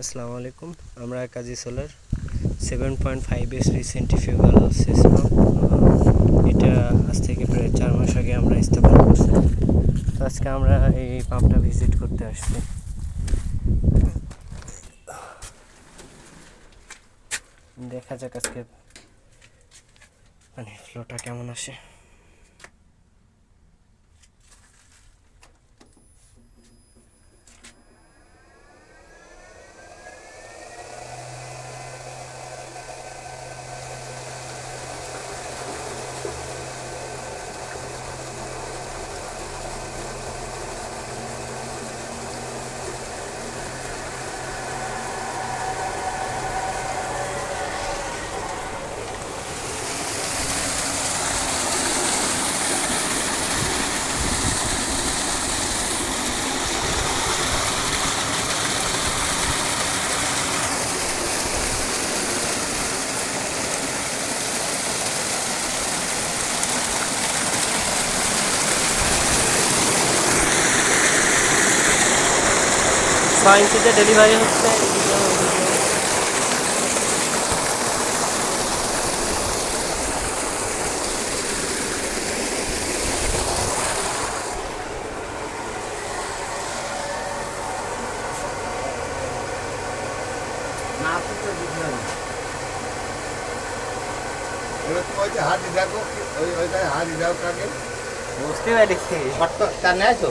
আসসালামু আলাইকুম। আমরা Kazi solar seven point five S centrifugal system এটা আজ থেকে প্রায় চার মাস আগে আমরা স্থাপন করছি। তো আজকে আমরা এই পাম্পটা ভিজিট করতে আসছি। দেখা যাক আজকে মানে ফ্লোটা কেমন আসে। ছয় ডেলিভারি হচ্ছে হাত দেখো ওই ওইটায় হাত দাও কাকে। বুঝতে পারছি। শর্ত তার নেয় তো